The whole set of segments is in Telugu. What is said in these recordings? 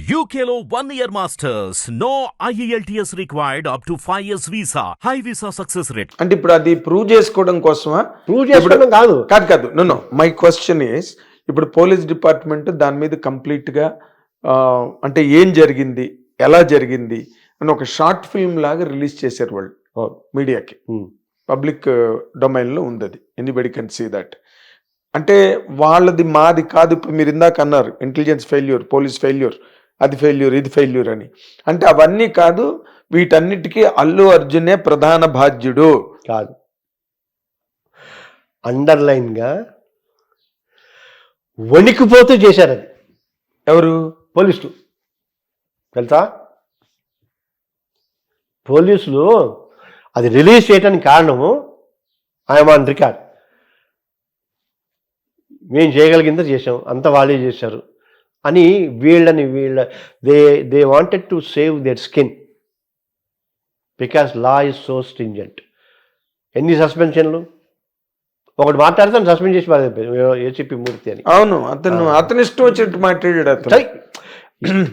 One year masters. No E IELTS required up to 5 years visa. High visa success rate. అంటే ఇప్పుడు అది ప్రూవ్ చేసుకోవడం కోసమా? ప్రూవ్ చేసుకోవడం కాదు. కాదు కాదు. No no my question is ఇప్పుడు పోలీస్ డిపార్ట్మెంట్ దాని మీద complete గా ఆ, అంటే ఏం జరిగింది? ఎలా జరిగింది? అని ఒక షార్ట్ ఫిల్మ్ లాగా రిలీజ్ చేశారు వాళ్ళు. మీడియాకి. పబ్లిక్ డొమైన్లో ఉంది అది. ఎనీబడి కెన్ సీ దట్ అంటే వాళ్ళది మాది కాదు. ఇప్పుడు మీరు ఇందాక అన్నారు ఇంటెలిజెన్స్ ఫెయిల్యూర్ పోలీస్ ఫెయిల్యూర్ అది ఫెయిల్యూర్ ఇది ఫెయిల్యూర్ అని. అంటే అవన్నీ కాదు వీటన్నిటికీ అల్లు అర్జునే ప్రధాన బాధ్యుడు. కాదు. అండర్లైన్గా వణికిపోతూ చేశారు అది. ఎవరు? పోలీసులు. తెలుసా? పోలీసులు అది రిలీజ్ చేయడానికి కారణము ఐఎమ్ ఆన్ రికార్డ్. మేము చేయగలిగిందో చేసాం అంత వాళ్ళే చేశారు. అని వీళ్ళని వీళ్ళ they they wanted to save their skin because law is so stringent ఎన్ని సస్పెన్షన్లు ఒకటి మాట్లాడితే సస్పెండ్ చేసి ఏసీపీ మూర్తి అని. అవును అతను అతను ఇష్టం వచ్చినట్టు మాట్లాడాడు అతను.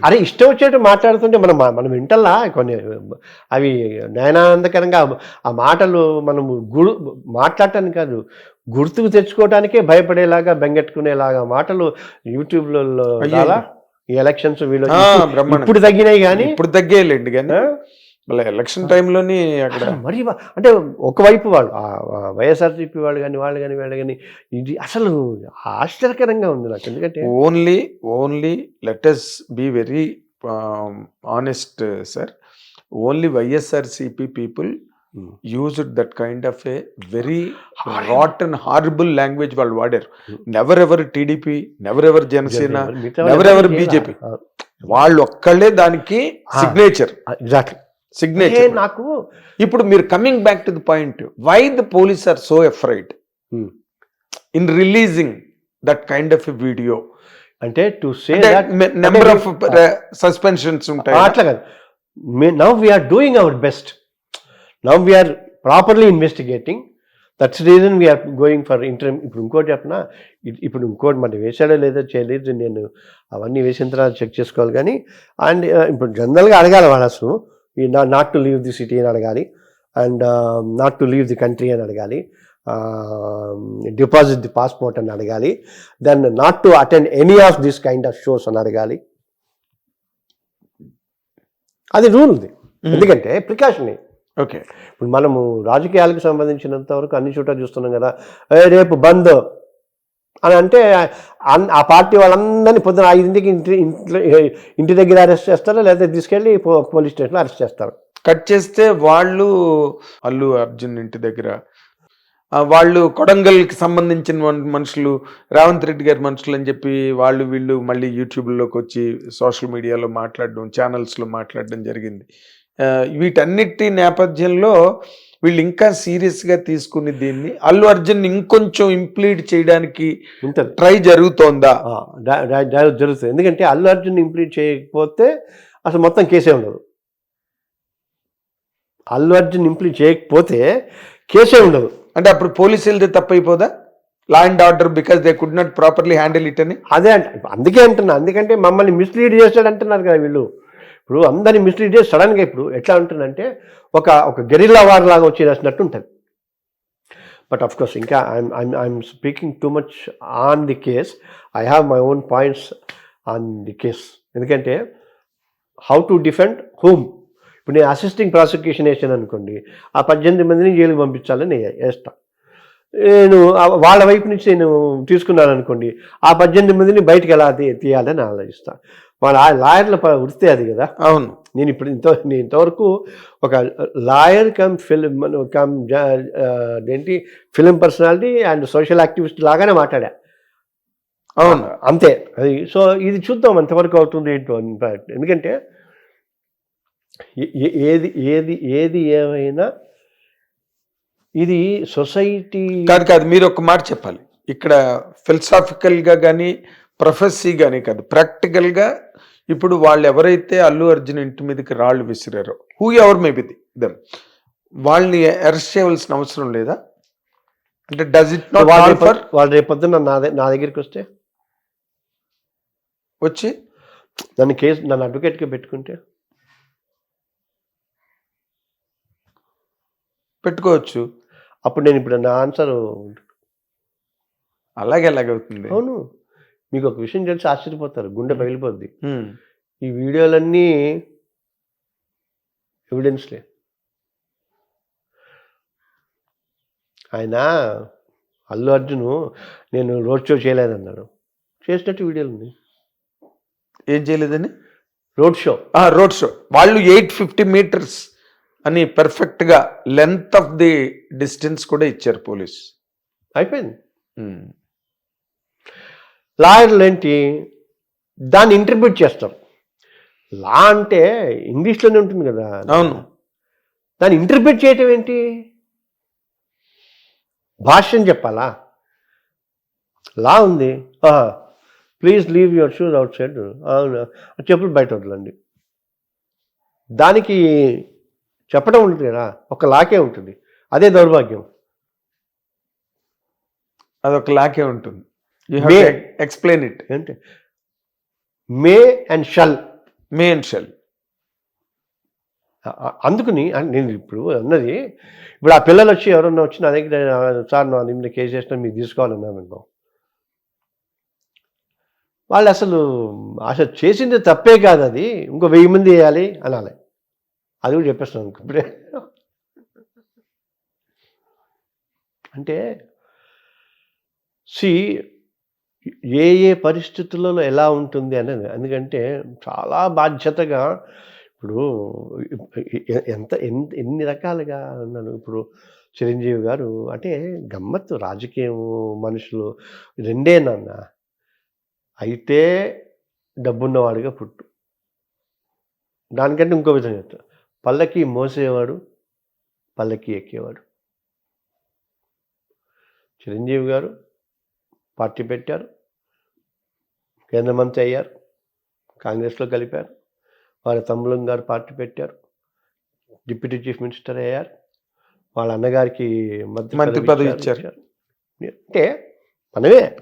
అరే ఇష్టం వచ్చేట్టు మాట్లాడుతుంటే మనం మనం వింటల్లా? కొన్ని అవి నయనానందకరంగా ఆ మాటలు మనము గుడు మాట్లాడటానికి కాదు గుర్తుకు తెచ్చుకోవడానికే భయపడేలాగా బెంగెట్టుకునేలాగా మాటలు యూట్యూబ్లో అయ్యో. చాలా ఈ ఎలక్షన్స్ వీళ్ళు ఇప్పుడు- తగ్గినాయి కానీ? ఇప్పుడు తగ్గేలేండి కానీ. మళ్ళీ ఎలక్షన్ టైంలోని అక్కడ మరి అంటే ఒకవైపు వాళ్ళు వైఎస్ఆర్సీపీ వాళ్ళు కానీ వాళ్ళు కానీ వాళ్ళు కానీ ఇది అసలు ఆశ్చర్యకరంగా ఉంది నాకు. ఎందుకంటే only only let's be very honest sir only YSRCP people. Used that kind of a very rot and horrible language వాళ్ళు వాడారు. Never ever TDP never ever Janasena ఎవరెవరు ఎవరు? ఆ, వాళ్ళు ఒక్కళ్ళే దానికి. సిగ్నేచర్. ఏ సిగ్నేచర్ నాకు ఇప్పుడు మీరు coming back to the point why the police are so afraid Hmm. In releasing that kind of video అంటే to say number of suspensions ఉంటాయి. అట్లా కాదు. Now we're doing our best now we're properly investigating that's reason we're going for inter ఇప్పుడు ఇంకోటి చెప్పిన? ఇప్పుడు ఇంకోటి మరి వేసాడో లేదో చేయలేదు. నేను అవన్నీ వేసిన తర్వాత చెక్ చేసుకోవాలి కానీ అండ్ ఇప్పుడు జనరల్గా అడగాలి వాళ్ళు అసలు. Not to leave the city అని అడగాలి. And not to leave the country అని అడగాలి. డిపాజిట్ ది పాస్పోర్ట్ అని అడగాలి. Then not to attend any of this kind of shows అని అడగాలి. అది రూల్ ఉంది ఎందుకంటే ప్రికాషన్ ఓకే. ఇప్పుడు మనము రాజకీయాలకు సంబంధించినంత వరకు అన్ని చోట్ల చూస్తున్నాం కదా. "ఏ, రేపు బంద్ అని అంటే ఆ పార్టీ వాళ్ళందరినీ పొద్దున ఐదింటికి ఇంటి ఇంట్లో ఇంటి దగ్గర అరెస్ట్ చేస్తారు? లేదా తీసుకెళ్ళి పోలీస్ స్టేషన్లో అరెస్ట్ చేస్తారు? కట్ చేస్తే వాళ్ళు అల్లు అర్జున్ ఇంటి దగ్గర వాళ్ళు కొడంగల్కి సంబంధించిన మన్- మనుషులు రేవంత్ రెడ్డి గారి మనుషులు అని చెప్పి వాళ్ళు వీళ్ళు మళ్ళీ యూట్యూబ్లోకి వచ్చి సోషల్ మీడియాలో మాట్లాడడం ఛానల్స్లో మాట్లాడడం జరిగింది. వీటన్నిటి నేపథ్యంలో వీళ్ళు ఇంకా సీరియస్గా తీసుకుని దీన్ని అల్లు అర్జున్ ఇంకొంచెం ఇంప్లీడ్ చేయడానికి ట్రై జరుగుతోందా? జరుగుతుంది. ఎందుకంటే అల్లు అర్జున్ ఇంప్లీట్ చేయకపోతే అసలు మొత్తం కేసే ఉండదు. అల్లు అర్జున్ ఇంప్లీట్ చేయకపోతే కేసే ఉండదు. అంటే అప్పుడు పోలీసులది తప్పైపోదా? Law and order because they could not properly handle it అని? అదే అంట అందుకే అంటున్నా. అందుకంటే మమ్మల్ని మిస్లీడ్ చేస్తాడు అంటున్నారు కదా వీళ్ళు. ఇప్పుడు అందరినీ మిస్లీడ్ చేసి సడన్గా ఇప్పుడు ఎట్లా ఉంటుందంటే ఒక ఒక గెరిల్లా వార్ లాగా వచ్చేసినట్టు ఉంటుంది. బట్ అఫ్ కోర్స్ ఇంకా I'm I'm I'm speaking too much on the case I have my own points on the case ఎందుకంటే హౌ టు డిఫెండ్ హోమ్ ఇప్పుడు నేను అసిస్టింగ్ ప్రాసిక్యూషన్ వేసాను అనుకోండి ఆ పద్దెనిమిది మందిని జైలుకి పంపించాలని వేస్తా నేను వాళ్ళ వైపు నుంచి నేను తీసుకున్నాను అనుకోండి ఆ పద్దెనిమిది మందిని బయటకు ఎలా తీయాలని ఆలోచిస్తాను ఆ లాయర్ల వృత్తి అది కదా. అవును. నేను ఇప్పుడు ఇంత నేను ఇంతవరకు ఒక లాయర్ కమ్ ఫిలిం కమ్ ఏంటి film personality and social activist లాగానే మాట్లాడా. అవును. అంతే. అది సో ఇది చూద్దాం ఎంతవరకు అవుతుంది ఏంటో ఎందుకంటే ఏది ఏది ఏది ఏమైనా ఇది సొసైటీ కాదు కాదు మీరు ఒక మాట చెప్పాలి. ఇక్కడ philosophical గా కానీ ప్రొఫెసీ కానీ కాదు Practical గా ఇప్పుడు వాళ్ళు ఎవరైతే అల్లు అర్జున్ ఇంటి మీదకి రాళ్ళు విసిరారో హూ ఎవర్ మేబీ దెమ్. వాళ్ళని అరెస్ట్ చేయవలసిన అవసరం లేదా? అంటే డస్ ఇట్ నాట్ ఫర్? వాళ్ళు రేపు పొద్దున్న నా నా దగ్గరికి వస్తే? వచ్చి? నన్ను కేసు నన్ను అడ్వకేట్గా పెట్టుకుంటే? పెట్టుకోవచ్చు. అప్పుడు నేను ఇప్పుడు నా ఆన్సర్ అలాగే అలాగవుతుంది అవును. మీకు ఒక విషయం తెలిసి ఆశ్చర్యపోతారు గుండె పగిలిపోద్ది. ఈ వీడియోలన్నీ ఎవిడెన్స్లే ఆయన అల్లు అర్జున్ నేను రోడ్ షో చేయలేదన్నాడు. చేసినట్టు వీడియోలు ఉన్నాయి. ఏం చేయలేదని రోడ్ షో. Road show. వాళ్ళు ఎయిట్ ఫిఫ్టీ మీటర్స్ అని perfect గా లెంత్ ఆఫ్ ది డిస్టెన్స్ కూడా ఇచ్చారు పోలీస్. అయిపోయింది. లాయర్లు ఏంటి? దాన్ని ఇంటర్ప్రిట్ చేస్తారు లా అంటే ఇంగ్లీష్లోనే ఉంటుంది కదా. అవును. దాన్ని ఇంటర్ప్రిట్ చేయటం ఏంటి? భాష్యం చెప్పాలా? లా ఉంది. Please leave your shoes outside. అవును. చెప్పులు బయట వదలండి. దానికి చెప్పడం ఉంటుంది కదా. ఒక లాకే ఉంటుంది. అదే దౌర్భాగ్యం. అదొక లాకే ఉంటుంది. హ్యావ్ ఎక్స్ప్లెయిన్ ఇట్ ఏంటి? May and shall may and shall అందుకని నేను ఇప్పుడు అన్నది ఇప్పుడు ఆ పిల్లలు వచ్చి ఎవరన్నా వచ్చి నా దగ్గర "ఆ, సార్ నా నిన్న కేసు చేసిన మీరు తీసుకోవాలన్నాను అనుకో. వాళ్ళు అసలు అసలు చేసింది తప్పే కాదు అది. ఇంకో వెయ్యి మంది వేయాలి అనాలి. అది కూడా చెప్పేస్తాను అనుకో. ఇప్పుడే. అంటే సి ఏ ఏ పరిస్థితులలో ఎలా ఉంటుంది అనేది. ఎందుకంటే చాలా బాధ్యతగా ఇప్పుడు ఎంత ఎన్ని రకాలుగా ఉన్నాను ఇప్పుడు చిరంజీవి గారు అంటే గమ్మత్తు రాజకీయం మనుషులు రెండే నాన్న. అయితే డబ్బున్నవాడిగా పుట్టు. దానికంటే ఇంకో విధంగా చెప్తా. పల్లకి మోసేవాడు పల్లకి ఎక్కేవాడు. చిరంజీవి గారు పార్టీ పెట్టారు. కేంద్ర మంత్రి అయ్యారు కాంగ్రెస్లో కలిపారు వారి తమ్ములం గారు పార్టీ పెట్టారు డిప్యూటీ చీఫ్ మినిస్టర్ అయ్యారు వాళ్ళ అన్నగారికి మంత్రి మంత్రి పదవి ఇచ్చారు. అంటే మనమే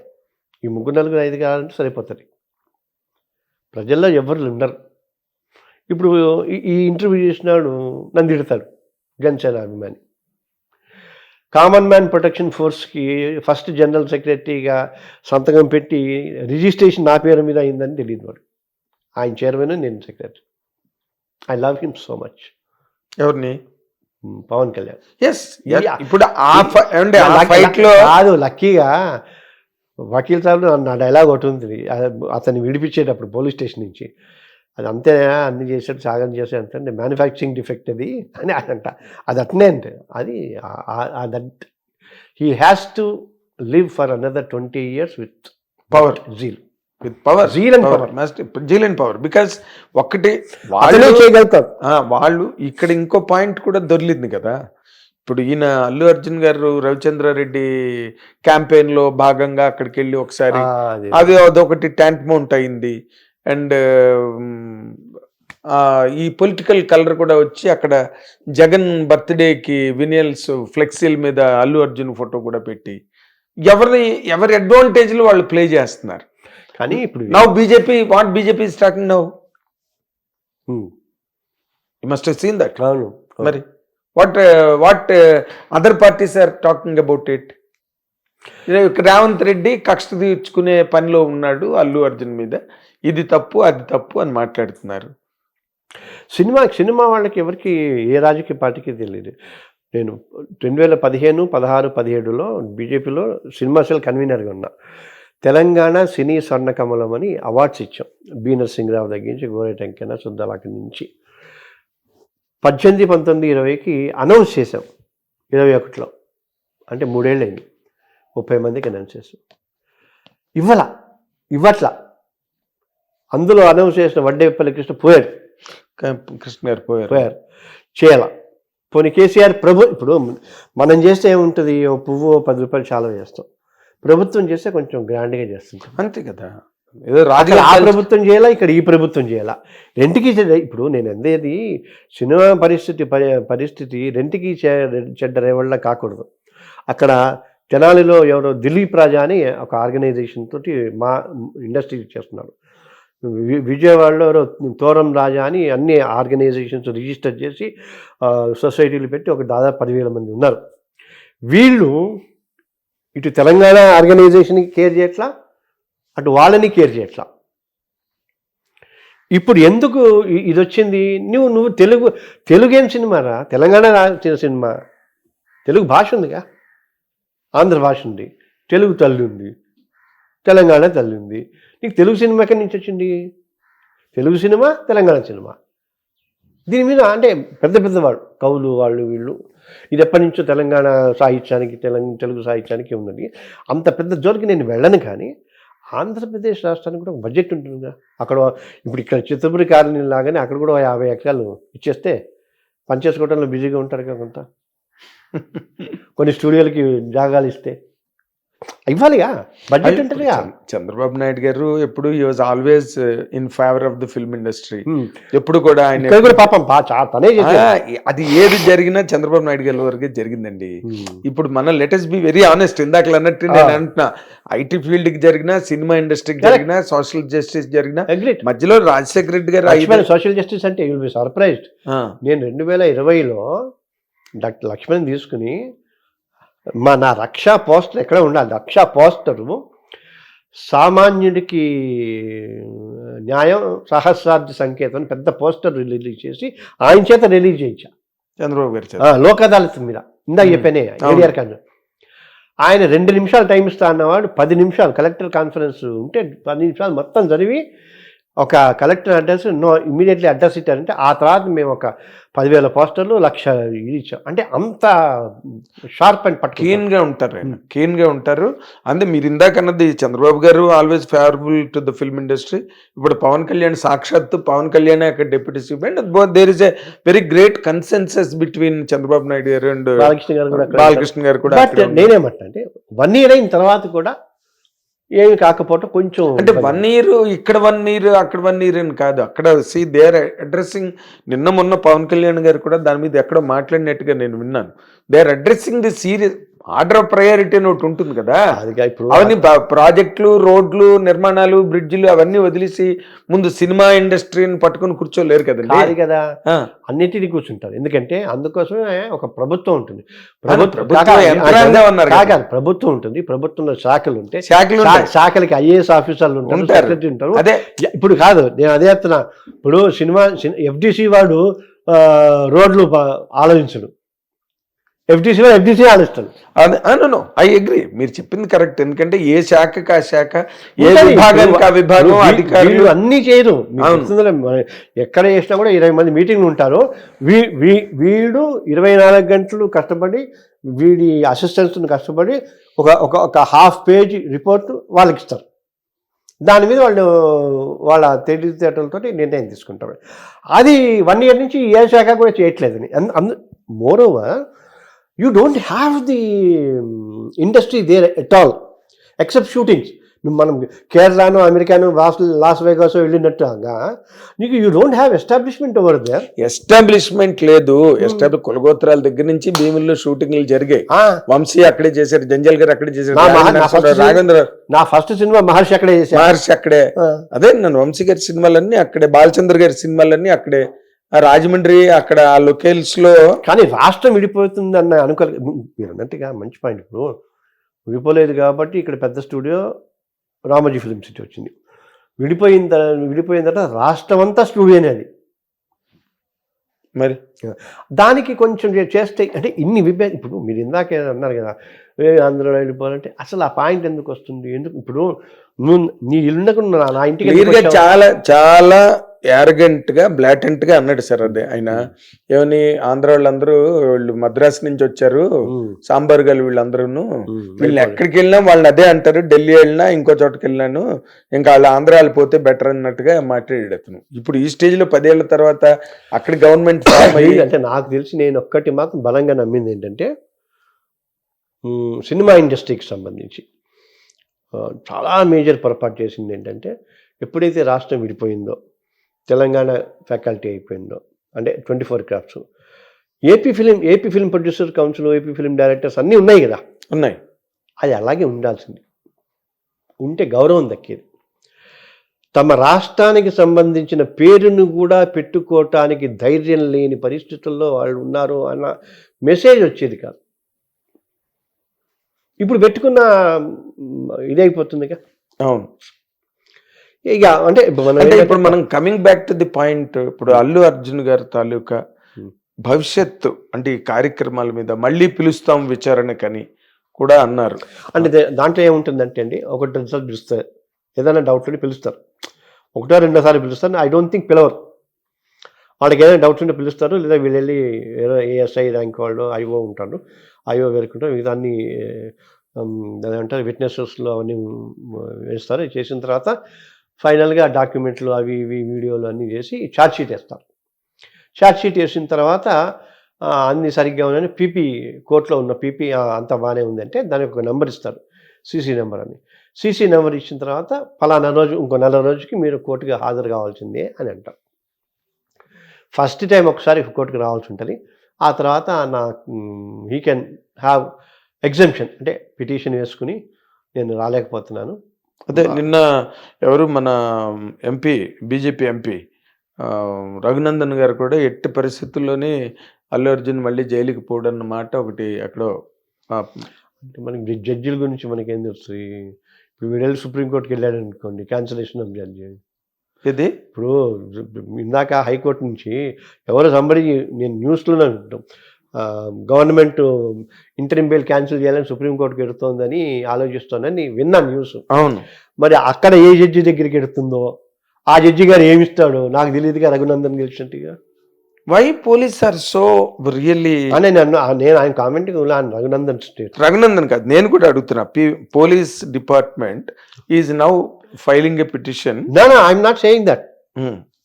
ఈ ముగ్గురు నలుగురు ఐదు కావాలంటే సరిపోతుంది. ప్రజల్లో ఎవరు ఉండరు. ఇప్పుడు ఈ- ఈ ఇంటర్వ్యూ చేసినాడు నన్ను తిడతాడు జనసేన అభిమాని. కామన్ మ్యాన్ ప్రొటెక్షన్ ఫోర్స్కి ఫస్ట్ జనరల్ సెక్రటరీగా సంతకం పెట్టి రిజిస్ట్రేషన్ నా పేరు మీద అయిందని తెలియదు వాడు. ఆయన చైర్మన్ నేను secretary. I love him so much. ఎవరిని? పవన్ కళ్యాణ్. ఎస్. ఇప్పుడు కాదు లక్కీగా వకీల్ సాబ్ నా డైలాగ్ ఒకటి ఉంది. అతన్ని విడిపించేటప్పుడు పోలీస్ స్టేషన్ నుంచి. అది అంతే అన్ని చేసాడు సాగం చేసాడు అంతే అంటే మ్యానుఫ్యాక్చరింగ్ డిఫెక్ట్ అది అని అంట. అది అట్నే అంటే అది that he has to live for another twenty years with power zeal with power Zeal. And power. Zeal and power because ఒక్కటి అతనే వాళ్ళు చేయగలుగుతారు. వాళ్ళు ఇక్కడ ఇంకో పాయింట్ కూడా దొరికింది కదా. ఇప్పుడు ఈయన అల్లు అర్జున్ గారు రవిచంద్రారెడ్డి క్యాంపెయిన్లో భాగంగా అక్కడికి వెళ్ళి ఒకసారి అది. అది అదొకటి ట్యాంక్ మౌంట్ అయింది అండ్ ఈ పొలిటికల్ కలర్ కూడా వచ్చి అక్కడ జగన్ బర్త్డేకి వినియల్స్ ఫ్లెక్సీల మీద అల్లు అర్జున్ ఫోటో కూడా పెట్టి ఎవరి ఎవరి అడ్వాంటేజ్లు వాళ్ళు ప్లే చేస్తున్నారు. కానీ ఇప్పుడు now BJP what BJP is talking now must seen that అవును. మరి what what other parties are talking about it Revanth Reddy కక్ష తీర్చుకునే పనిలో ఉన్నాడు అల్లు అర్జున్ మీద. ఇది తప్పు అది తప్పు అని మాట్లాడుతున్నారు. సినిమా సినిమా వాళ్ళకి ఎవరికి ఏ రాజకీయ పార్టీకి తెలియదు. నేను రెండు వేల పదిహేను పదహారు పదిహేడులో బీజేపీలో సినిమా సెల్ కన్వీనర్గా ఉన్నా. తెలంగాణ సినీ స్వర్ణకమలం అని అవార్డ్స్ ఇచ్చాం. బి నరసింహరావు దగ్గర నుంచి గోరే టెంకన సుద్దాలకి నుంచి. పద్దెనిమిది పంతొమ్మిది ఇరవైకి అనౌన్స్ చేసాం ఇరవై ఒకటిలో. అంటే మూడేళ్ళు ముప్పై మందికి అనౌన్స్ చేసాం ఇవ్వాల. ఇవ్వట్లా. అందులో అనౌన్స్ చేసిన వడ్డేపల్లి కృష్ణ పోయాడు. కృష్ణ గారు పోయారు. పోయారు. చేయాల పోనీ కేసీఆర్ ప్రభు ఇప్పుడు మనం చేస్తే ఏముంటుంది? ఓ పువ్వు పది రూపాయలు చాలా చేస్తాం. ప్రభుత్వం చేస్తే కొంచెం గ్రాండ్గా చేస్తుంది అంతే కదా. ఏదో అక్కడ ఆ రాజకీయ ప్రభుత్వం చేయాలా? ఇక్కడ ఈ ప్రభుత్వం చేయాలా? రెంట్కి ఇప్పుడు నేను అందేది సినిమా పరిస్థితి పరి- పరిస్థితి రెంట్కి చెడ్డ రేవళ్ళ కాకూడదు. అక్కడ తెనాలిలో ఎవరో దిలీప్ రాజా అని ఒక ఆర్గనైజేషన్ తోటి మా ఇండస్ట్రీ చేస్తున్నాడు వి- విజయవాడలో తోరం రాజా అని అన్ని ఆర్గనైజేషన్స్ రిజిస్టర్ చేసి సొసైటీలు పెట్టి ఒక దాదాపు పదివేల మంది ఉన్నారు. వీళ్ళు ఇటు తెలంగాణ ఆర్గనైజేషన్కి కేర్ చేయట్లా? అటు వాళ్ళని కేర్ చేయట్లా? ఇప్పుడు ఎందుకు ఇది వచ్చింది నువ్వు నువ్వు తెలుగు తెలుగు ఏం సినిమారా? తెలంగాణ రాసిన సినిమా? తెలుగు భాష ఉందిగా? ఆంధ్ర భాష ఉంది. తెలుగు తల్లి ఉంది. తెలంగాణ తల్లింది. నీకు తెలుగు సినిమా ఎక్కడి నుంచి వచ్చింది? Telugu cinema Telangana cinema? దీని మీద అంటే పెద్ద పెద్దవాళ్ళు కవులు వాళ్ళు వీళ్ళు ఇది ఎప్పటి నుంచో తెలంగాణ సాహిత్యానికి తెలంగాణ తెలుగు సాహిత్యానికి ఉన్నది. అంత పెద్ద జోలికి నేను వెళ్ళను కానీ ఆంధ్రప్రదేశ్ రాష్ట్రానికి కూడా ఒక బడ్జెట్ ఉంటుందిగా. అక్కడ ఇప్పుడు ఇక్కడ చిత్తపురి కాలనీ లాగానే అక్కడ కూడా యాభై ఎకరాలు ఇచ్చేస్తే పనిచేసుకోవడంలో బిజీగా ఉంటారు కదా కొంత కొన్ని స్టూడియోలకి జాగాలు ఇస్తే. ఇవ్వాలిగా? బడ్జెట్ చంద్ర- చంద్రబాబు నాయుడు గారు ఎప్పుడు was always in favour of the film industry. ఎప్పుడు కూడా ఆయన పాపం తనే అది ఏది జరిగినా చంద్రబాబు నాయుడు గారి వరకే జరిగిందండి. హ్మ్. ఇప్పుడు మన లెటెస్ట్ బి వెరీ ఆనెస్ట్ ఇందాక అన్నట్టు నేను అంటున్నా. ఐటీ ఫీల్డ్కి జరిగినా సినిమా ఇండస్ట్రీకి. జరిగినా సోషల్ జస్టిస్ జరిగినా. మధ్యలో రాజశేఖర రెడ్డి గారు సోషల్ జస్టిస్ అంటే బి సర్ప్రైజ్డ్ నేను రెండు వేల ఇరవైలో డాక్టర్ లక్ష్మణ్ తీసుకుని మా నా రక్షా పోస్టర్ ఎక్కడ ఉండాలి రక్షా పోస్టరు సామాన్యుడికి న్యాయం సహస్రాబ్ది సంకేతం పెద్ద పోస్టర్ రిలీజ్ చేసి ఆయన చేత రిలీజ్ చేయించా చంద్రబాబు గారు. లోక్ అదాలత్ మీద ఇందాక. చెప్పానే. ఏడిఆర్ ఖాన్ ఆయన రెండు నిమిషాలు టైం ఇస్తా అన్నవాడు పది నిమిషాలు కలెక్టర్ కాన్ఫరెన్స్ ఉంటే పది నిమిషాలు మొత్తం చదివి ఒక collector address no immediately address ఇచ్చారంటే ఆ తర్వాత మేము ఒక పదివేల పోస్టర్లు లక్ష ఇది ఇచ్చాం. అంటే అంత షార్ప్ అండ్ పట్టు కీన్గా ఉంటారు ఆయన. కీన్గా ఉంటారు. అంటే మీరు ఇందాక అన్నది Chandrababu garu always favourable to the film industry. ఇప్పుడు పవన్ కళ్యాణ్ సాక్షాత్తు పవన్ కళ్యాణ్ అక్కడ deputy సూపరింట్ there is a very great consensus between Chandrababu Naidu garu and Balakrishna గారు కూడా బాలకృష్ణ గారు కూడా. నేనేమంటా అంటే వన్ ఇయర్ అయిన తర్వాత కూడా ఏమి కాకపోవటం కొంచెం అంటే వన్ ఇయర్ ఇక్కడ వన్ ఇయర్ అక్కడ వన్ ఇయర్ అని కాదు. అక్కడ సి దేర్ అడ్రస్సింగ్ నిన్న మొన్న పవన్ కళ్యాణ్ గారు కూడా దాని మీద ఎక్కడో మాట్లాడినట్టుగా నేను విన్నాను. They are addressing the serious order of priority అని ఒకటి ఉంటుంది కదా. ఇప్పుడు అవన్నీ ప్రాజెక్టులు రోడ్లు నిర్మాణాలు బ్రిడ్జిలు అవన్నీ వదిలేసి ముందు సినిమా ఇండస్ట్రీని పట్టుకొని కూర్చోలేరు కాదు కదండి. కదా ఆ, అన్నిటినీ కూర్చుంటారు. ఎందుకంటే అందుకోసమే ఒక ప్రభుత్వం ఉంటుంది. ప్రభుత్వ కదా. కాదు, ప్రభుత్వం ఉంటుంది. ప్రభుత్వంలో శాఖలు ఉంటాయి. శాఖలు. శాఖలకి ఐఏఎస్ ఆఫీసర్లు ఉంటారు ఉంటారు. సెక్రటరీ ఉంటారు. అదే. ఇప్పుడు కాదు నేను అదే చెప్తున్నా. ఇప్పుడు సినిమా ఎఫ్డిసి వాడు రోడ్లు ఆలోచించడు. ఎఫ్డిసి వాడు ఎఫ్డిసి ఆలోచిస్తాడు ఐ అగ్రి మీరు చెప్పింది కరెక్ట్ ఎందుకంటే ఏ శాఖకి ఆ శాఖ ఏ. విభాగానికి ఆ విభాగం అధికారులు అన్నీ చేయరు. ఎక్కడ చేసినా కూడా ఇరవై మంది మీటింగ్లు ఉంటారు. వీ వీడు ఇరవై నాలుగు గంటలు కష్టపడి వీడి అసిస్టెంట్స్ని కష్టపడి ఒక ఒక ఒక హాఫ్ పేజ్ రిపోర్ట్ వాళ్ళకి ఇస్తారు. దాని మీద వాళ్ళు వాళ్ళ తెలివితేటలతో నిర్ణయం తీసుకుంటారు. అది వన్ ఇయర్ నుంచి ఏ శాఖ కూడా చేయట్లేదని. అందు moreover you don't have the industry there at all except shootings మనం కేరళను అమెరికాను లాస్ లాస్ వేగాస్ వెళ్ళినట్టుగా నీకు you don't have establishment over there establishment లేదు. ఎస్టాబ్లి కులగోత్రాల దగ్గర నుంచి భీముల్లో షూటింగ్లు జరిగాయి. వంశీ అక్కడే చేశారు జంజల్ గారు అక్కడే చేశారు రాఘవేంద్ర నా ఫస్ట్ సినిమా మహర్షి అక్కడే చేశాను మహర్షి అక్కడే. అదే నన్ను వంశీ గారి సినిమాలన్నీ అక్కడే బాలచంద్ర గారి సినిమాలన్నీ అక్కడే రాజమండ్రి అక్కడ ఆ లొకేల్స్లో కానీ రాష్ట్రం విడిపోతుంది అన్న అనుకోలేదు మీరు అన్నట్టుగా మంచి పాయింట్ ఇప్పుడు. విడిపోలేదు కాబట్టి ఇక్కడ పెద్ద స్టూడియో రామోజీ ఫిలిం సిటీ వచ్చింది. విడిపోయిన తర్వాత విడిపోయిన తర్వాత రాష్ట్రం అంతా స్టూడియోనే అది. మరి? దానికి కొంచెం చేస్తే అంటే ఇన్ని విభే ఇప్పుడు మీరు ఇందాకే అన్నారు కదా ఏ ఆంధ్రలో వెళ్ళిపోవాలంటే అసలు ఆ పాయింట్ ఎందుకు వస్తుంది? ఎందుకు ఇప్పుడు నువ్వు నీ ఇల్లుకు నా ఇంటికి? చాలా చాలా యారగెంట్గా బ్లాటెంట్గా అన్నాడు సార్ అదే ఆయన. ఏమని ఆంధ్ర వాళ్ళందరూ వీళ్ళు మద్రాసు నుంచి వచ్చారు సాంబార్ గారు వీళ్ళందరూ వీళ్ళు ఎక్కడికి వెళ్ళినా వాళ్ళని అదే అంటారు ఢిల్లీ వెళ్ళినా ఇంకో చోటకి వెళ్ళినాను ఇంకా వాళ్ళ ఆంధ్ర వాళ్ళు పోతే బెటర్ అన్నట్టుగా మాట్లాడాడు అతను. ఇప్పుడు ఈ స్టేజ్లో పదేళ్ళ తర్వాత అక్కడ గవర్నమెంట్ ఫామ్ అయ్యి అంటే నాకు తెలిసి నేను ఒక్కటి మాత్రం బలంగా నమ్మింది ఏంటంటే సినిమా ఇండస్ట్రీకి సంబంధించి చాలా మేజర్ పొరపాటు చేసింది ఏంటంటే ఎప్పుడైతే రాష్ట్రం విడిపోయిందో తెలంగాణ ఫ్యాకల్టీ అయిపోయిందో అంటే twenty four crafts. AP film AP film producer council AP film directors అన్నీ ఉన్నాయి కదా? ఉన్నాయి. అది అలాగే ఉండాల్సింది. ఉంటే గౌరవం దక్కేది. తమ రాష్ట్రానికి సంబంధించిన పేరును కూడా పెట్టుకోవటానికి ధైర్యం లేని పరిస్థితుల్లో వాళ్ళు ఉన్నారు అన్న మెసేజ్ వచ్చేది కాదు. ఇప్పుడు పెట్టుకున్న ఇదైపోతుందిగా? అవును. ఇక అంటే అంటే ఇప్పుడు మనం coming back to the point ఇప్పుడు అల్లు అర్జున్ గారి తాలూకా Hmm. భవిష్యత్తు అంటే ఈ కార్యక్రమాల మీద మళ్ళీ పిలుస్తాం విచారణకని కూడా అన్నారు. అంటే దాంట్లో ఏముంటుందంటే అండి ఒకటి రెండు సార్లు పిలుస్తారు. ఏదైనా డౌట్ ఉంటే పిలుస్తారు. ఒకటో రెండో సార్లు పిలుస్తారు ఐ డోంట్ థింక్ పిలవరు. వాళ్ళకి ఏదైనా డౌట్స్ ఉంటే పిలుస్తారు లేదా వీళ్ళు వెళ్ళి ఏఎస్ఐ ర్యాంక్ వాళ్ళు ఐఓ ఉంటారు. ఐఓ వేరుకుంటారు మిగతా అన్ని ఏమంటారు విట్నెసెస్లో అవన్నీ వేస్తారు. చేసిన తర్వాత ఫైనల్గా డాక్యుమెంట్లు అవి ఇవి వీడియోలు అన్నీ చేసి షీట్ వేస్తారు. షీట్ వేసిన తర్వాత అన్ని సరిగ్గా ఉన్నాయని పీపీ కోర్టులో ఉన్న పీపీ అంతా బాగానే ఉందంటే దానికి ఒక నెంబర్ ఇస్తారు. సీసీ నెంబర్ అని. సీసీ నెంబర్ ఇచ్చిన తర్వాత ఫలానా రోజు ఇంకో నెల రోజుకి మీరు కోర్టుకి హాజరు కావాల్సిందే అని అంటారు. ఫస్ట్ టైం ఒకసారి కోర్టుకు రావాల్సి ఉంటుంది. ఆ తర్వాత నా హీ కెన్ హ్యావ్ ఎగ్జంప్షన్ అంటే పిటిషన్ వేసుకుని నేను రాలేకపోతున్నాను. అదే నిన్న ఎవరు మన ఎంపీ బీజేపీ ఎంపీ రఘునందన్ గారు కూడా ఎట్టి పరిస్థితుల్లోనే అల్లు అర్జున్ మళ్ళీ జైలుకి పోవడం మాట ఒకటి ఎక్కడో ఆ, అంటే మనకి జడ్- జడ్జిల గురించి మనకి ఏం తెలుస్తుంది ఇప్పుడు వీడు వెళ్ళి సుప్రీంకోర్టుకి వెళ్ళాడు అనుకోండి క్యాన్సలేషన్ ఆఫ్ జడ్జి ఇది ఇప్పుడు ఇందాక హైకోర్టు నుంచి ఎవరో సంబడి నేను న్యూస్లోనే వింటాం. గవర్నమెంట్ ఇంటరిం బెయిల్ క్యాన్సిల్ చేయాలని సుప్రీంకోర్టుకి ఎడుతోందని ఆలోచిస్తోందని విన్నాను న్యూస్. అవును. మరి అక్కడ ఏ జడ్జి దగ్గరికి ఎడుతుందో ఆ జడ్జి గారు ఏమిస్తాడో నాకు తెలియదుగా Raghunandan గెలిచినట్టుగా. Why police are so really అని నన్ను నేను ఆయన కామెంట్ రఘునందన్ స్టేట్. రఘునందన్ కాదు నేను కూడా అడుగుతున్నా police department is now filing a petition నా ఐఎమ్ నాట్ సేయింగ్ దట్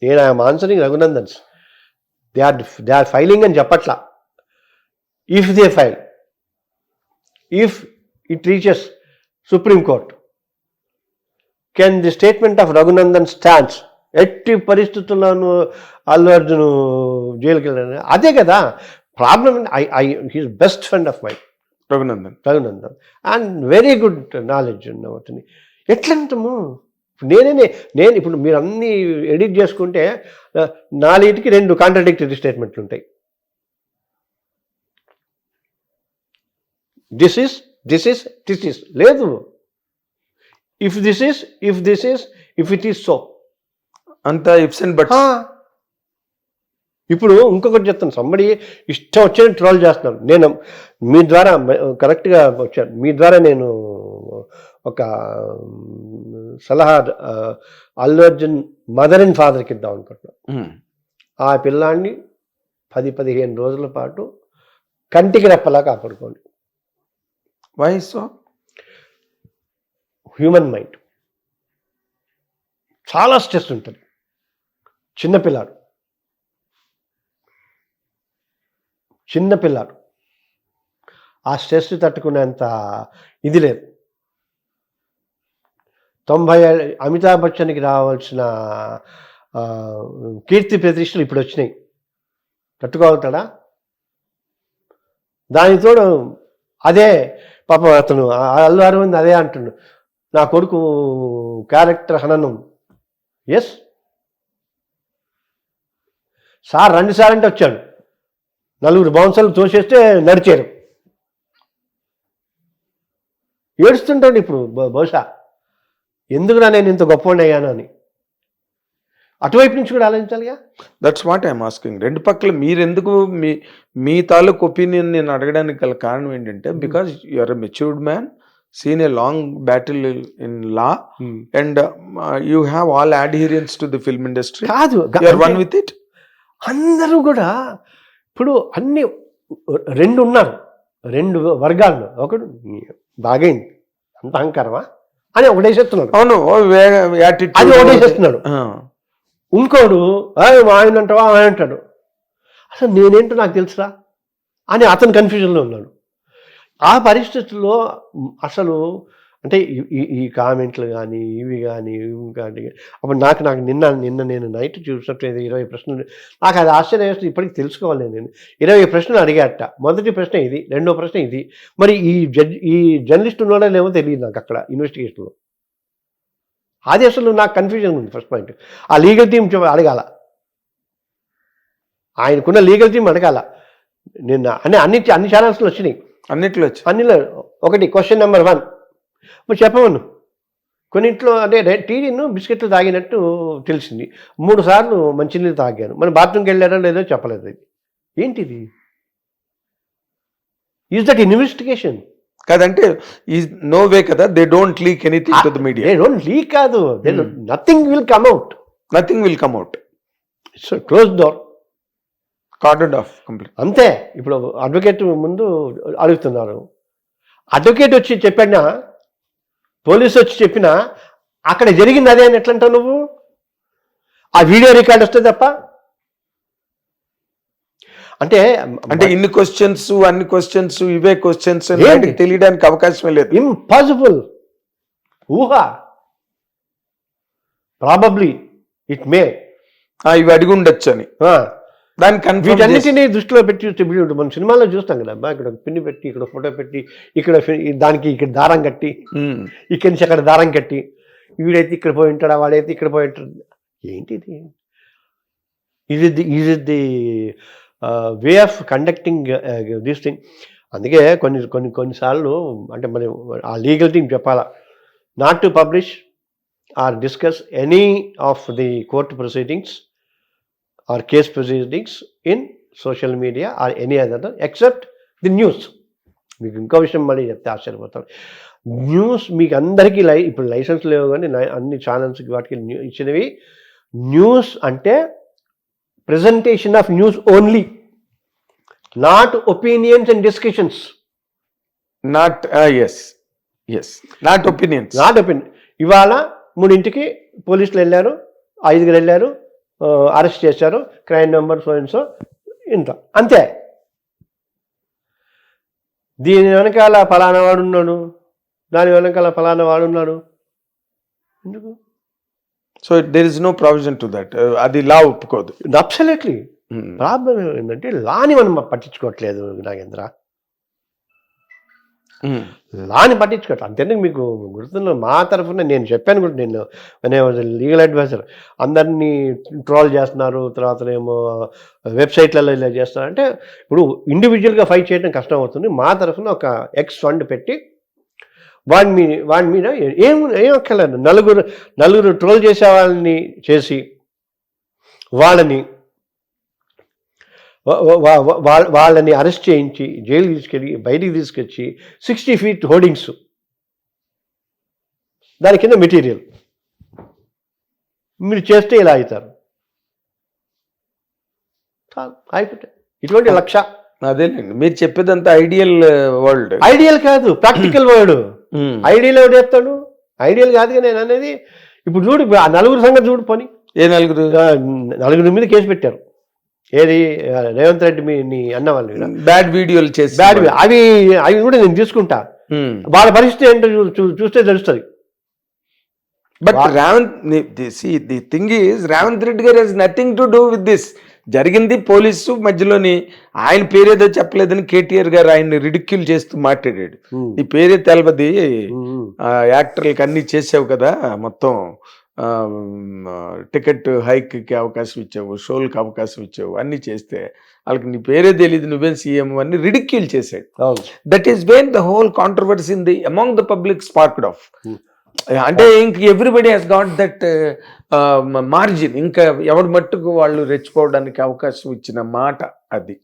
నేను I'm answering Raghunandan's they are they are filing అని చెప్పట్లా. If they file if it reaches Supreme Court can the statement of Raghunandan stands ఎట్టి పరిస్థితుల్లోనూ అల్లు అర్జున్ జైలుకి వెళ్ళాను అదే కదా problem I I he's best friend of my Raghunandan Raghunandan and very good knowledge ఉన్నవాటిని ఎట్లంటాము నేనే నేను ఇప్పుడు మీరు అన్ని ఎడిట్ చేసుకుంటే నాలుగిటికి రెండు కాంట్రడిక్టరీ స్టేట్మెంట్లు ఉంటాయి this is this is this is లేదు. If this is if this is if it is so అంతా ఇఫ్స్ అండ్ బట్ ఇప్పుడు ఇంకొకటి చెప్తాను. సంబడి ఇష్టం వచ్చిన ట్రోల్ చేస్తున్నాను నేను మీ ద్వారా కరెక్ట్గా వచ్చాను. మీ ద్వారా నేను ఒక సలహా అల్లు అర్జున్ మదర్ అండ్ ఫాదర్కి ఇద్దాం అనుకుంటున్నాను. ఆ పిల్లాన్ని పది పదిహేను రోజుల పాటు కంటికి రెప్పలా కాపాడుకోండి. వై సో హ్యూమన్ మైండ్ చాలా స్ట్రెస్ ఉంటుంది. చిన్నపిల్లాడు చిన్నపిల్లాడు ఆ స్ట్రెస్ తట్టుకునేంత ఇది లేదు. తొంభై అమితాబ్ బచ్చన్కి రావాల్సిన కీర్తి ప్రతిష్టలు ఇప్పుడు వచ్చినాయి. తట్టుకోగలుగుతాడా? దానికి తోడు అదే పాపం అతను ఆ అల్లు అరవింద్ అదే అంటుండు. నా కొడుకు క్యారెక్టర్ హననం. ఎస్ సార్ రెండు సార్ అంటే వచ్చాడు. నలుగురు బౌన్సర్లు తోసేస్తే నడిచారు. ఏడుస్తుంటాడు ఇప్పుడు బహుశా. ఎందుకు నా నేను ఇంత గొప్ప అయ్యాను అని. అటువైపు నుంచి కూడా ఆలోచించాలిగా? దట్స్ వాట్ ఐఎమ్ ఆస్కింగ్ రెండు పక్కల మీరెందుకు మీ మీ తాలూకు ఒపీనియన్ నేను అడగడానికి గల కారణం ఏంటంటే because you're a matured man seen a long battle in law and you have all adherence to the film industry కాదు వన్ విత్ ఇట్ అందరూ కూడా ఇప్పుడు అన్ని రెండు ఉన్నారు. రెండు వర్గాల్లో. ఒకడు బాగైంది. అంత అహంకారమా? అని ఒకటేసేస్తున్నాడు. అవును అది ఒకటేసేస్తున్నాడు. ఇంకోడు ఆయన అంటావా? ఆయన అంటాడు. అసలు నేనేంటో నాకు తెలుసురా అని అతను కన్ఫ్యూజన్లో ఉన్నాడు. ఆ పరిస్థితుల్లో అసలు అంటే ఈ- ఈ కామెంట్లు కానీ ఇవి కానీ ఇవి కానీ అప్పుడు నాకు నాకు నిన్న నిన్న నేను నైట్ చూసినట్టు ఇరవై ప్రశ్నలు నాకు అది ఆశ్చర్యం వేస్తుంది ఇప్పటికి తెలుసుకోవాలి నేను. ఇరవై ప్రశ్నలు అడిగాట మొదటి ప్రశ్న ఇది రెండో ప్రశ్న ఇది. మరి ఈ జడ్జ్ ఈ జర్నలిస్ట్ ఉన్నాడో లేమో తెలియదు నాకు అక్కడ ఇన్వెస్టిగేషన్లో అది అసలు నాకు కన్ఫ్యూజన్ ఉంది ఫస్ట్ పాయింట్ ఆ లీగల్ టీం అడగాల. ఆయనకున్న లీగల్ టీం అడగాల. నిన్న అన్ని అన్ని అన్ని ఛానల్స్లో వచ్చినాయి. అన్నిట్లో వచ్చి అన్నిలో ఒకటి క్వశ్చన్ నెంబర్ వన్ మరి చెప్పమను. కొన్నింట్లో అంటే టీను బిస్కెట్లు తాగినట్టు తెలిసింది. మూడు సార్లు మంచినీళ్ళు తాగాను. మరి బాత్రూమ్కి వెళ్ళారో లేదో చెప్పలేదు. ఇది ఏంటిది? ఈజ్ దట్ ఇన్వెస్టిగేషన్ కాదంటే ఈ నో వే కదా they don't leak anything to the media they don't leak కాదు. They nothing will come out nothing will come out so close door corded off complete అంతే. ఇప్పుడు అడ్వకేట్ ముందు అడుగుతున్నారు. అడ్వకేట్ వచ్చి చెప్పినా పోలీసు వచ్చి చెప్పినా అక్కడ జరిగింది అదే అని ఎట్లా అంటావు నువ్వు? ఆ వీడియో రికార్డ్ వస్తే తప్ప అంటే అంటే ఇన్ని క్వశ్చన్స్ అన్ని క్వశ్చన్స్ ఇవే క్వశ్చన్స్? తెలియడానికి అవకాశమే లేదు. ఇంపాసిబుల్ ఊహ. ప్రాబబ్లీ ఇట్ మే ఇవి అడిగి ఉండొచ్చు అని కన్ఫ్యూజ్ వీటన్నిటిని దృష్టిలో పెట్టి చూస్తే మనం సినిమాలో చూస్తాం కదా అబ్బా ఇక్కడ పిన్ని పెట్టి ఇక్కడ ఫోటో పెట్టి ఇక్కడ దానికి ఇక్కడ దారం కట్టి ఇక్కడి నుంచి అక్కడ దారం కట్టి వీడైతే ఇక్కడ పోయి ఉంటాడా వాడైతే ఇక్కడ పోయి ఉంటాడు? ఏంటిది? Is it the is it the way of conducting this thing. అందుకే కొన్ని కొన్ని కొన్నిసార్లు అంటే మరి ఆ లీగల్ థింగ్ చెప్పాలా. Not to publish or discuss any of the court proceedings or case proceedings in social media or any other except the news మీకు ఇంకో విషయం మళ్ళీ చెప్తే ఆశ్చర్యపోతాను న్యూస్ మీకు అందరికీ లై ఇప్పుడు లైసెన్స్ లేవు కానీ అన్ని ఛానల్స్కి వాటికి న్యూ ఇచ్చినవి. న్యూస్ అంటే presentation of news only not opinions and discussions not yes yes not opinions not opinion ఇవాళ మూడింటికి పోలీసులు వెళ్ళారు ఐదుగురు వెళ్ళారు అరెస్ట్ చేశారు క్రైమ్ నెంబర్ సో సో ఇంత. అంతే. దీని వెనకాల ఫలానా వాడు ఉన్నాడు దాని వెనకాల ఫలానా వాడు ఉన్నాడు. ఎందుకు? So there is no provision to that అది లా ఒప్పుకోదు. Absolutely Hmm. ప్రాబ్లం ఏంటంటే లాని మనం పట్టించుకోవట్లేదు నాగేంద్ర. Hmm. లాని పట్టించుకోవట్లేదు. అంతేందుకు మీకు గుర్తుందో మా తరఫున నేను చెప్పాను కూడా నేను నేను లీగల్ అడ్వైజర్ అందరినీ ట్రోల్ చేస్తున్నారు తర్వాత ఏమో వెబ్సైట్లలో ఇలా చేస్తున్నారు. అంటే ఇప్పుడు ఇండివిజువల్గా ఫైట్ చేయడం కష్టం అవుతుంది. మా తరఫున ఒక ఎక్స్ ఫండ్ పెట్టి వాడి మీ వాడి మీద ఏం ఏం అక్కర్లేదు నలుగురు నలుగురు ట్రోల్ చేసే వాళ్ళని చేసి వాళ్ళని వాళ్ళని అరెస్ట్ చేయించి జైలు తీసుకెళ్ళి బయటికి తీసుకొచ్చి సిక్స్టీ ఫీట్ హోర్డింగ్స్ దాని కింద మెటీరియల్. మీరు చేస్తే ఇలా అవుతారు. అయిపోతాయి ఇటువంటి లక్ష. అదేలేండి. మీరు చెప్పేదంతా ఐడియల్ వరల్డ్. ఐడియల్ కాదు ప్రాక్టికల్ వర్డ్ ఐడియల్ ఎవడు చెప్తాడు ఐడియల్ కాదుగా నేను అనేది. ఇప్పుడు చూడు ఆ నలుగురు సంగతి చూడు పోని. ఏ నలుగురు? నలుగురి మీద కేసు పెట్టారు. ఏది? రేవంత్ రెడ్డి మీ నీ అన్న వాళ్ళు బ్యాడ్ వీడియోలు చేసి బ్యాడ్ అవి అవి కూడా నేను తీసుకుంటా. Hmm. వాళ్ళ పరిస్థితి ఏంటో చూస్తే తెలుస్తుంది. But Revanth the thing is Revanth Reddy garu he's nothing to do with this జరిగింది పోలీసు మధ్యలోని ఆయన పేరేదో చెప్పలేదని కేటీఆర్ గారు ఆయన్ని రిడిక్యూల్ చేస్తూ మాట్లాడాడు. నీ పేరే తెలవది. యాక్టర్లకి అన్ని చేసావు కదా మొత్తం టికెట్ హైక్కి అవకాశం ఇచ్చావు షోలకు అవకాశం ఇచ్చావు అన్ని చేస్తే వాళ్ళకి నీ పేరే తెలియదు నువ్వేం సీఎం అని రిడిక్యూల్ చేశాడు. That is when the whole controversy in the among the public sparked off. అంటే ఇంక everybody he's got that margin ఇంకా ఎవరి మట్టుకు వాళ్ళు రెచ్చిపోవడానికి అవకాశం ఇచ్చిన మాట అది.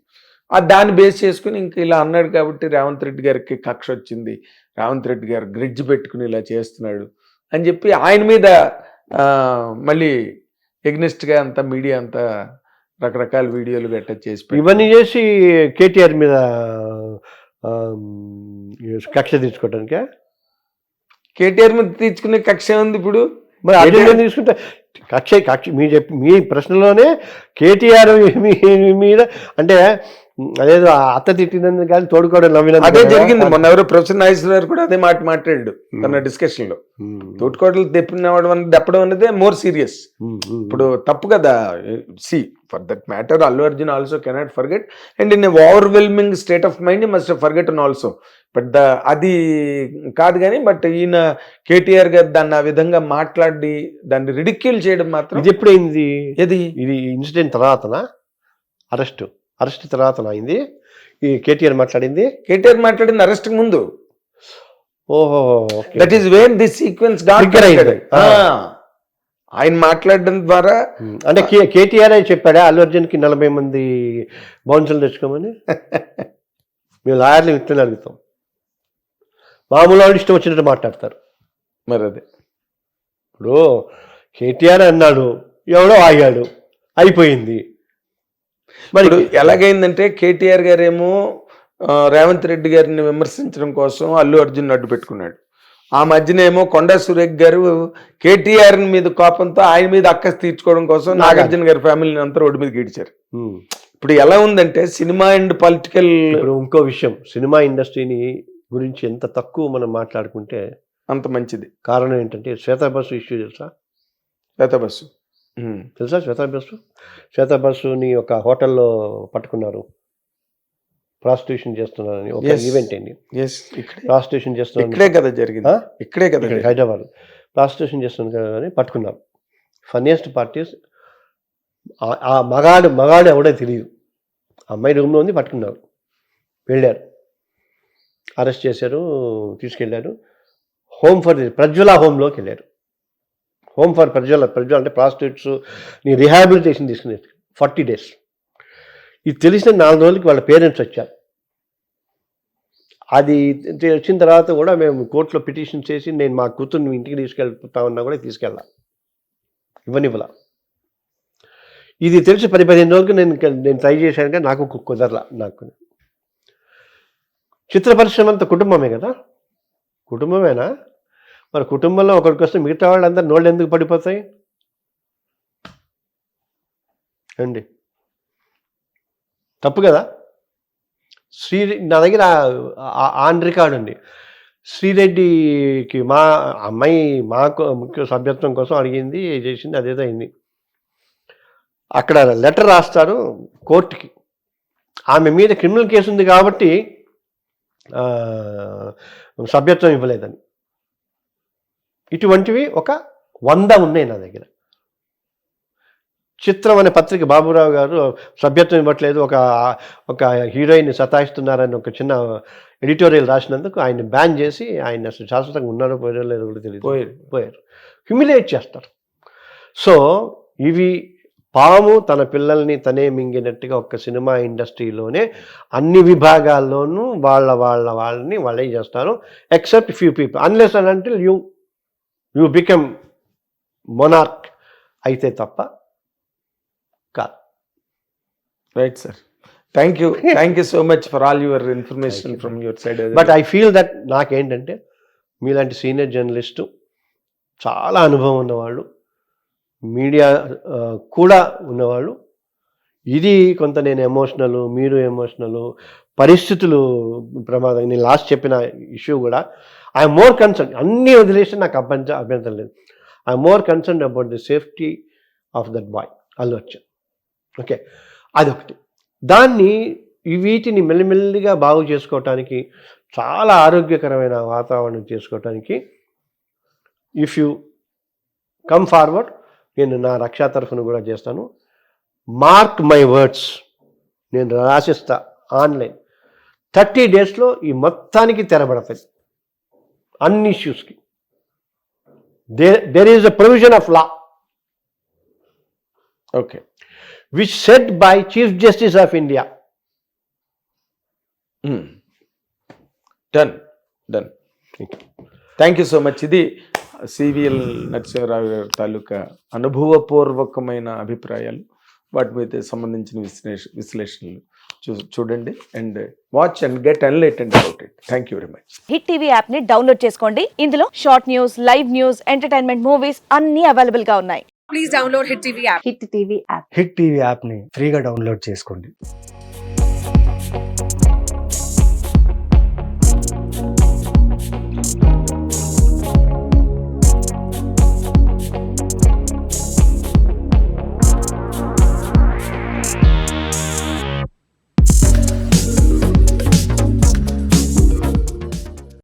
దాన్ని బేస్ చేసుకుని ఇంక ఇలా అన్నాడు కాబట్టి రేవంత్ రెడ్డి గారికి కక్ష వచ్చింది. రేవంత్ రెడ్డి గారు గ్రిడ్జ్ పెట్టుకుని ఇలా చేస్తున్నాడు అని చెప్పి ఆయన మీద మళ్ళీ ఎగ్నెస్ట్గా అంతా మీడియా అంతా రకరకాల వీడియోలు గట్ట చేసి ఇవన్నీ చేసి కేటీఆర్ మీద కక్ష తీసుకోవడానికి కేటీఆర్ మీద తీసుకునే కక్ష ఉంది ఇప్పుడు. మరి అర్జున్ తీసుకుంటే కక్ష కక్ష మీ చెప్పి మీ ప్రశ్నలోనే కేటీఆర్ మీద అంటే అదేదో అత్త తిట్టినందుకు కానీ తోడుకోవడం నవ్వినందుకు అదే? జరిగింది. మొన్న ఎవరో ప్రొఫెసర్ నాగేశ్వర కూడా అదే మాట మాట్లాడాడు తన డిస్కషన్లో. తోటికోటలు తెప్పినవడం దప్పడం అనేది మోర్ సీరియస్. ఇప్పుడు తప్పు కదా. See for that matter Allu Arjun also cannot forget and in overwhelming state of mind must forget and also but అది కాదు కానీ బట్ ఈయన కేటీఆర్ గారు దాన్ని ఆ విధంగా మాట్లాడి దాన్ని రిడిక్యూల్ చేయడం మాత్రం ఇది ఎప్పుడైంది? ఏది? ఇది ఇన్సిడెంట్ తర్వాతనా? అరెస్ట్ అరెస్ట్ తర్వాతనా అయింది. ఈ కేటీఆర్ మాట్లాడింది. కేటీఆర్ మాట్లాడింది అరెస్ట్ ముందు. ఓహో. That is where this sequence. ఆయన మాట్లాడడం ద్వారా అంటే కేటీఆర్ చెప్పాడా అల్లు అర్జున్కి నలభై మంది బౌన్సులు తెచ్చుకోమని? మేము లాయర్లు ఇట్లనే అడుగుతాం. మామూలు వాళ్ళు ఇష్టం వచ్చినట్టు మాట్లాడతారు. మరి అదే. ఇప్పుడు కేటీఆర్ అన్నాడు ఎవడో ఆగాడు అయిపోయింది. మరి ఎలాగైందంటే కేటీఆర్ గారేమో రేవంత్ రెడ్డి గారిని విమర్శించడం కోసం అల్లు అర్జున్ అడ్డు పెట్టుకున్నాడు. ఆ మధ్యనేమో కొండా సురేఖ్ గారు కేటీఆర్ మీద కోపంతో ఆయన మీద అక్కస్ తీర్చుకోవడం కోసం నాగార్జున. గారి ఫ్యామిలీని అంతా రోడ్డు మీద గీడిచారు. ఇప్పుడు ఎలా ఉందంటే సినిమా అండ్ పొలిటికల్ ఇంకో విషయం సినిమా ఇండస్ట్రీని గురించి ఎంత తక్కువ మనం మాట్లాడుకుంటే అంత మంచిది. కారణం ఏంటంటే శ్వేతా బస్సు ఇష్యూ తెలుసా? లేత బస్సు ఉమ్. తెలుసా శ్వేతా బస్సు శ్వేతా బస్సుని ఒక హోటల్లో పట్టుకున్నారు. ప్రాస్టిట్యూషన్ చేస్తున్నారని ఒక. ఈవెంట్ అండి. ప్రాస్టిట్యూషన్ చేస్తున్నారు. ఇక్కడే కదా జరిగింది? ఇక్కడే కదా. హైదరాబాద్. ప్రాస్టిట్యూషన్ చేస్తున్నారు కదా అని పట్టుకున్నారు. ఫన్నీయెస్ట్ పార్టీస్ ఆ మగాడు మగాడు ఎవడో తెలియదు. అమ్మాయి రూమ్లో ఉంది పట్టుకున్నారు. వెళ్ళారు. అరెస్ట్ చేశారు తీసుకెళ్ళారు. హోమ్ ఫర్ ప్రజ్వల హోమ్లోకి వెళ్ళారు. హోమ్ ఫర్ ప్రజ్వల ప్రజ్వల అంటే ప్రాస్టిట్యూట్స్ నీ రిహాబిలిటేషన్ తీసుకునే ఫార్టీ డేస్. ఇది తెలిసిన నాలుగు రోజులకి వాళ్ళ పేరెంట్స్ వచ్చారు. అది వచ్చిన తర్వాత కూడా మేము కోర్టులో పిటిషన్ చేసి నేను మా కూతుర్ని ఇంటికి తీసుకెళ్తామన్నా కూడా తీసుకెళ్ళా. ఇవ్వనివ్వలా. ఇది తెలిసి పది పదిహేను రోజులకు నేను నేను ట్రై చేశాను కానీ నాకు కుదరలా నాకు. చిత్ర పరిశ్రమ అంత కుటుంబమే కదా? కుటుంబమేనా? మరి కుటుంబంలో ఒకరికి వస్తే మిగతా వాళ్ళందరూ నోళ్ళు ఎందుకు పడిపోతాయి? అండి తప్పు కదా? శ్రీ నా దగ్గర ఆన్ రికార్డ్ ఉంది. శ్రీరెడ్డికి మా అమ్మాయి మా ముఖ్య సభ్యత్వం కోసం అడిగింది చేసింది అదేదో అయింది. అక్కడ లెటర్ రాస్తారు కోర్టుకి. ఆమె మీద క్రిమినల్ కేసు ఉంది కాబట్టి సభ్యత్వం ఇవ్వలేదని. ఇటువంటివి ఒక వంద ఉన్నాయి నా దగ్గర. చిత్రం అనే పత్రిక బాబురావు గారు సభ్యత్వం ఇవ్వట్లేదు ఒక ఒక హీరోయిన్ సతాయిస్తున్నారని ఒక చిన్న ఎడిటోరియల్ రాసినందుకు ఆయన బ్యాన్ చేసి ఆయన అసలు శాశ్వతంగా ఉన్నారో పోయారో లేదో కూడా తెలియదు. పోయారు. పోయారు. హ్యూమిలేట్ చేస్తారు. సో ఇవి పాము తన పిల్లల్ని తనే మింగినట్టుగా ఒక సినిమా ఇండస్ట్రీలోనే అన్ని విభాగాల్లోనూ వాళ్ళ వాళ్ళ వాళ్ళని వాళ్ళే చేస్తారు? Except few people unless and అంటే యూ యూ బికమ్ మొనార్క్ అయితే తప్ప కాదు. Right sir thank you thank you so much for all your information from your side but I feel that నాకేంటంటే మీలాంటి సీనియర్ జర్నలిస్టు చాలా అనుభవం ఉన్నవాళ్ళు మీడియా కూడా ఉన్నవాళ్ళు ఇది కొంత నేను ఎమోషనల్ మీరు ఎమోషనల్ పరిస్థితులు ప్రమాదం నేను లాస్ట్ చెప్పిన ఇష్యూ కూడా ఐఎమ్ మోర్ కన్సర్న్ అన్నీ వదిలేసి నాకు అభ్యంత అభ్యంతరం లేదు. I'm more concern about the safety of that boy Allu Arjun okay అదొకటి. దాన్ని వీటిని మెల్లిమెల్లిగా బాగు చేసుకోవటానికి చాలా ఆరోగ్యకరమైన వాతావరణం చేసుకోవటానికి ఇఫ్ యూ కమ్ ఫార్వర్డ్ నేను నా రక్షా తరఫున కూడా చేస్తాను. మార్క్ మై వర్డ్స్ నేను రాసిస్తా ఆన్లైన్. థర్టీ డేస్లో ఈ మొత్తానికి తెరబడతాయి. అన్ని ఇష్యూస్కి. There is a provision of law okay which set by chief justice of India. Done done thank you so much ఇది సివిఎల్ నరసింహరావు గారి తాలూకా అనుభవపూర్వకమైన అభిప్రాయాలు వాటి మీద సంబంధించిన విశ్లేష విశ్లేషణలు. చూడండి and watch and get enlightened about it. Thank you very much. Hit TV యాప్ని డౌన్లోడ్ చేసుకోండి. ఇందులో short news live news entertainment movies అన్ని అవైలబుల్గా ఉన్నాయి. Please download Hit TV app. Hit TV app hit TV యాప్ని ఫ్రీగా డౌన్లోడ్ చేసుకోండి.